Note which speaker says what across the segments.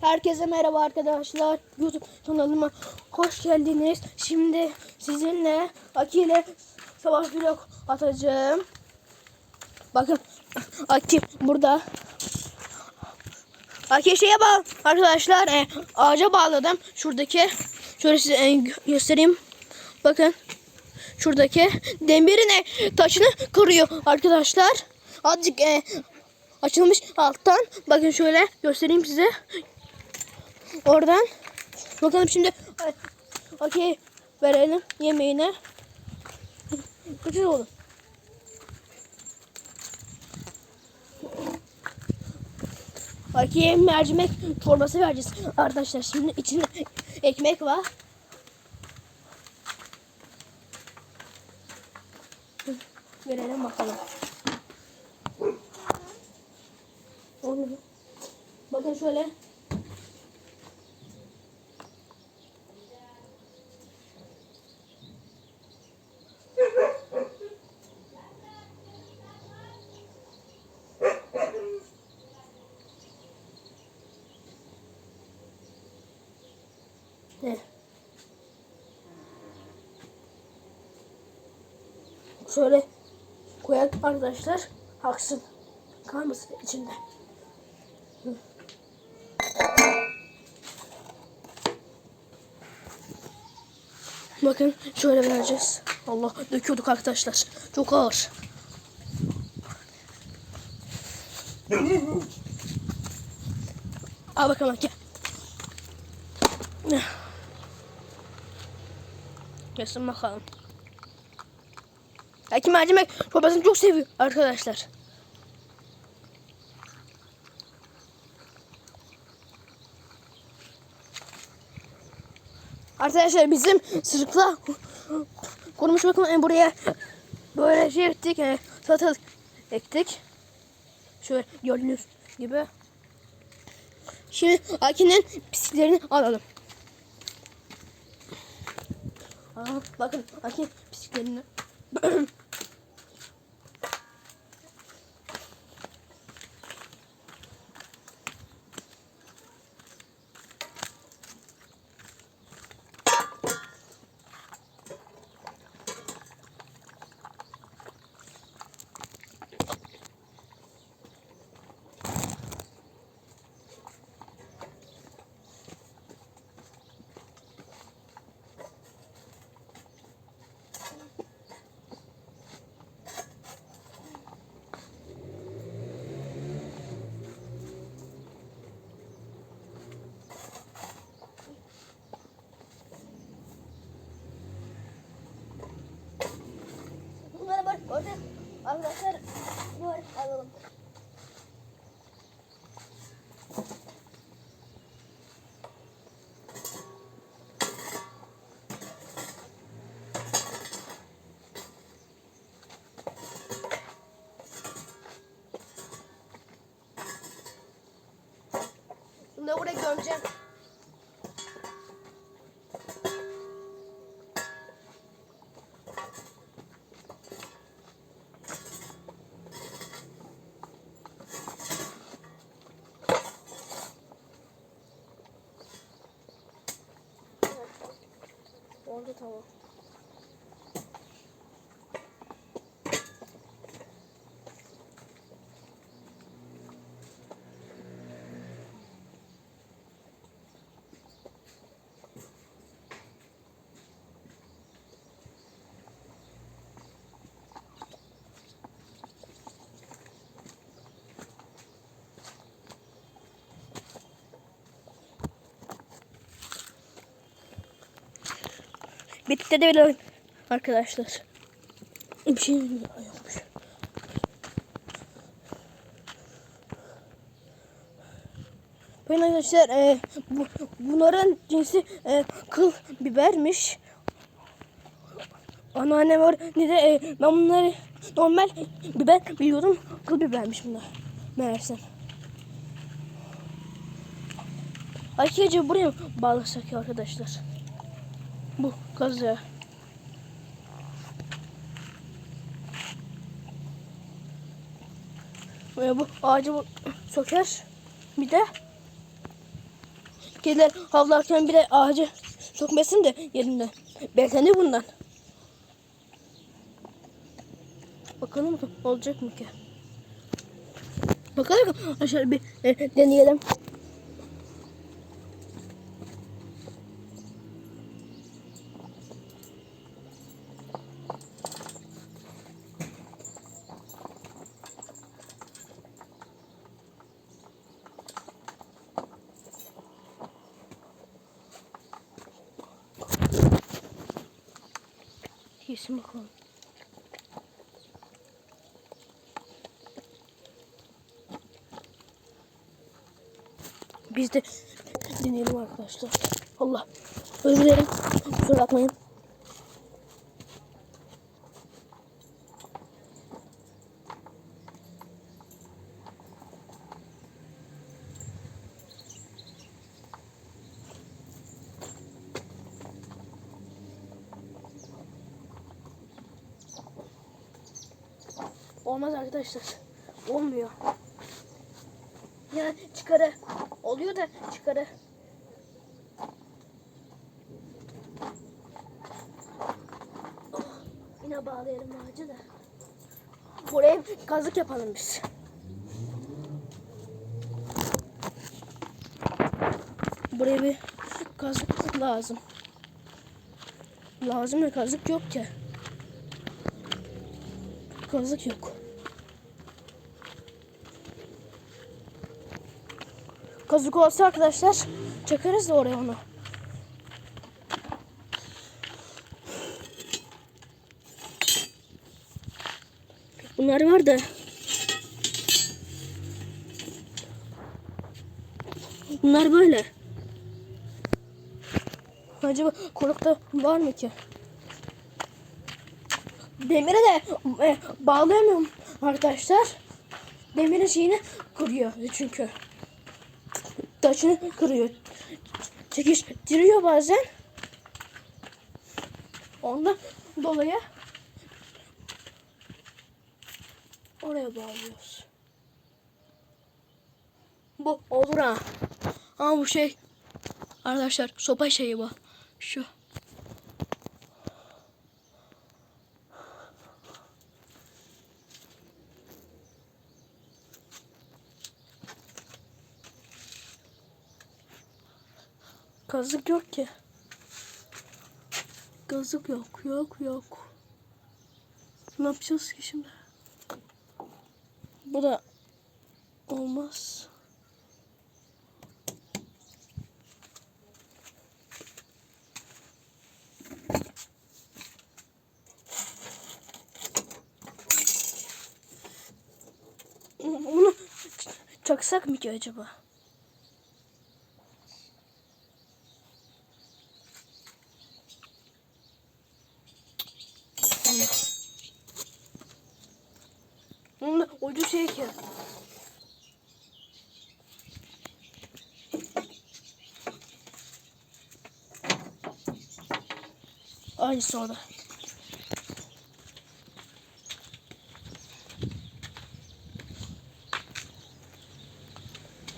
Speaker 1: Herkese merhaba arkadaşlar. YouTube kanalıma hoş geldiniz. Şimdi sizinle Aki ile savaş blok atacağım. Bakın Aki burada. Aki şeye bağ arkadaşlar e, ağaca bağladım. Şuradaki şöyle size gö- göstereyim. Bakın şuradaki demirin e, taşını kırıyor arkadaşlar. Azıcık e, açılmış alttan. Bakın şöyle göstereyim size. Oradan. Bakalım şimdi. Okey. Verelim yemeğine. Kaçır oğlum. Okey mercimek çorbası vereceğiz. Arkadaşlar şimdi içinde ekmek var. Verelim bakalım. Bakın şöyle. Şöyle koyak arkadaşlar aksın. Kalmasın içinde. Bakın şöyle vereceğiz. Allah döküyorduk arkadaşlar. Çok ağır. Al bakalım gel. Gelsin bakalım. Belki mercimek çorbasını çok seviyor arkadaşlar. Arkadaşlar bizim sırıkla kurumuş bakın e, buraya böyle şey ektik. E, salatalık ektik. Şöyle gördüğünüz gibi. Şimdi Aki'nin pisliklerini alalım. Aa, bakın Aki pisliklerini. Bunları bak orada arkadaşlar var alalım. Gömeceğim. Oldu tamam. Bitti de böyle arkadaşlar. Bir şey yokmuş. Bakın arkadaşlar e, bu, bunların cinsi e, kıl bibermiş. Anneannem var ne de e, ben bunları normal biber biliyordum. Kıl bibermiş bunlar. Meğersem. Ayrıca buraya bağlasak ya arkadaşlar? Bu kazı. Ve bu ağacı bu- söker. Bir de kediler havlarken bile ağacı sökmesin de yerinden. Beklenir bundan. Bakalım olacak mı ki? Bakalım aşağı bir e, deneyelim. Yesin bakalım. Biz de deneyelim arkadaşlar. Allah. Özür dilerim. Kusura bakmayın. Olmaz arkadaşlar. Olmuyor. Ya çıkarı. Oluyor da çıkarı. Oh, yine bağlayalım ağacı da. Buraya kazık yapalım biz. Buraya bir kazık lazım. Lazım da kazık yok ki. Kazık yok. Kazık olsa arkadaşlar çakarız da oraya onu. Bunlar var da. Bunlar böyle. Acaba konukta var mı ki? Demire de e, bağlayamıyorum arkadaşlar. Demirin şeyini kırıyor çünkü. Taşını kırıyor. Çekiştiriyor bazen. Ondan dolayı oraya bağlıyoruz. Bu olur ha. Ama bu şey arkadaşlar sopa şeyi bu. Şu. Kazık yok ki. Kazık yok, yok, yok. Ne yapacağız ki şimdi? Bu da olmaz. Bunu çaksak mı ki acaba? Bunun da ucu şey ki. Aynısı o da.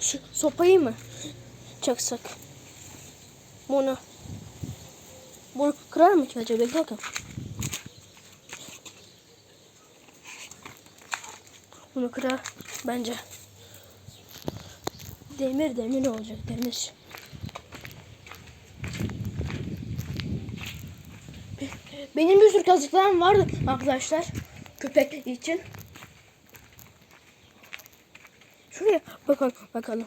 Speaker 1: Şu sopayı mı çaksak? Bunu. Bunu kırar mı ki acaba? Bekle. Bunu kırar bence. Demir demir olacak demir. Benim bir sürü kazıklarım vardı arkadaşlar. Köpek için. Şuraya bakalım bakalım.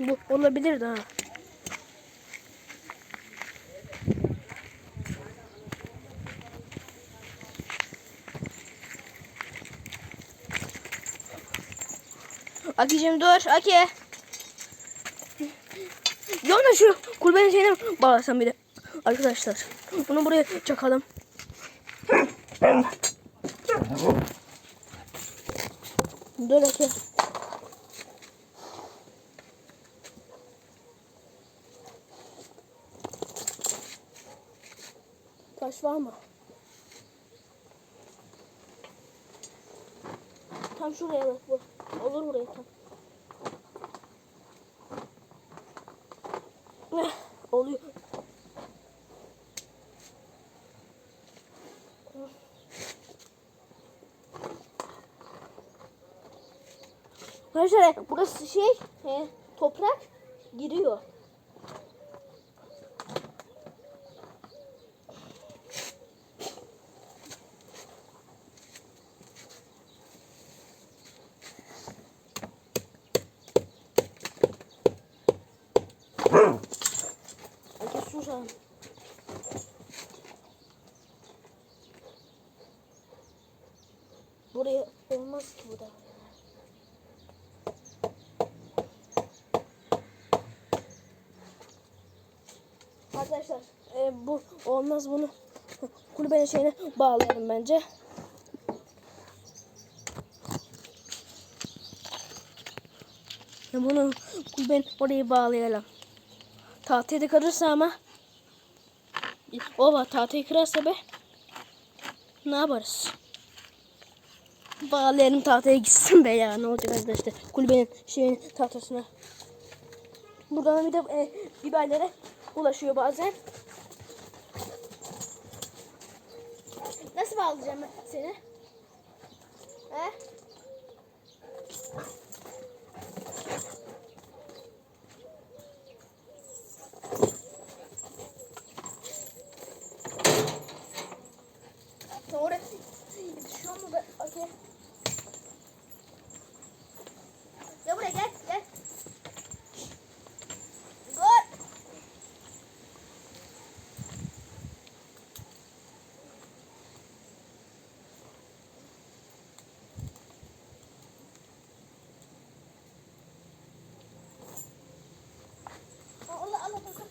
Speaker 1: Bu olabilir daha. Aki'cim dur Aki. Yolda şu kulübenin şeyine bağlasam bir de. Arkadaşlar bunu buraya çakalım. Dur Aki. Taş var mı? Tam şuraya bak bu. Olur buraya tam. Eh, oluyor. Arkadaşlar burası şey he, toprak giriyor. Buraya olmaz ki bu da. Arkadaşlar e, bu olmaz bunu kulübenin şeyine bağlayalım bence. Bunu kulübenin oraya bağlayalım. Tahtaya da kalırsa ama Ova tahtayı kırarsa be ne yaparız? Bağlayalım tahtaya gitsin be ya ne olacak arkadaşlar kulübenin şeyin tahtasına. Buradan bir de e, biberlere ulaşıyor bazen. Nasıl bağlayacağım seni? He? Doğru. Yetişiyor mu be? Okey. Gel buraya gel. Gel. Dur. Allah Allah Allah.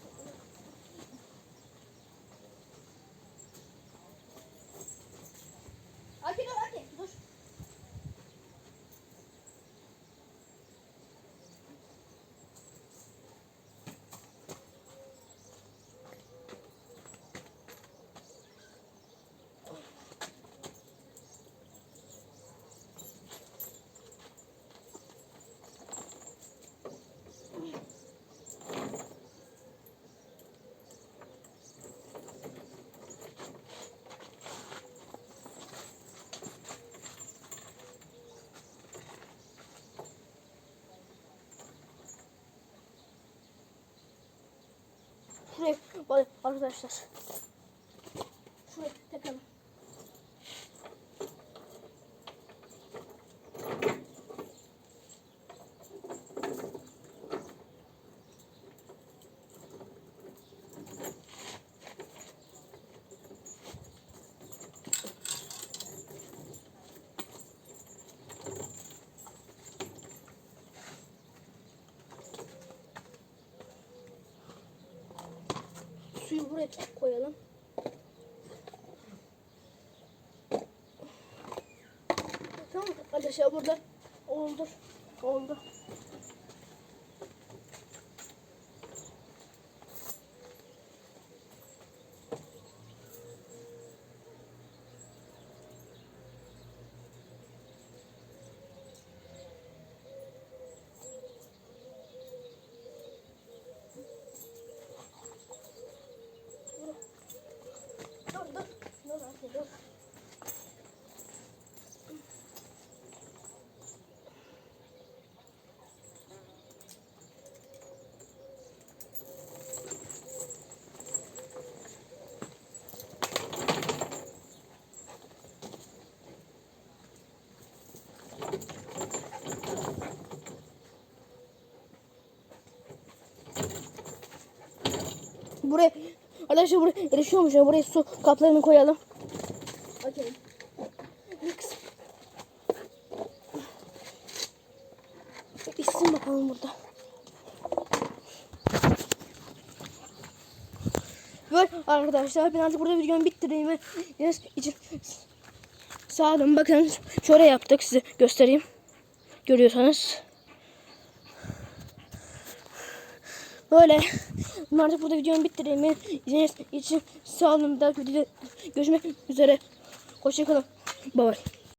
Speaker 1: Aki dur Aki dur. Bak arkadaşlar. Şuraya takalım. Suyu buraya koyalım. Tamam arkadaşlar burada oldu. Oldu. Dur dur. Dur Asya dur. Buraya arkadaşlar buraya erişiyormuş ya buraya su kaplarını koyalım. Mix. İçsin bakalım burada. Böyle arkadaşlar ben artık burada videomu bitireyim yes, için sağ olun bakın şöyle yaptık size göstereyim görüyorsanız Böyle. Artık burada videomu bitireyim. Beni izlediğiniz için sağ olun. Bir dahaki videoda görüşmek üzere. Hoşçakalın. Bye bye.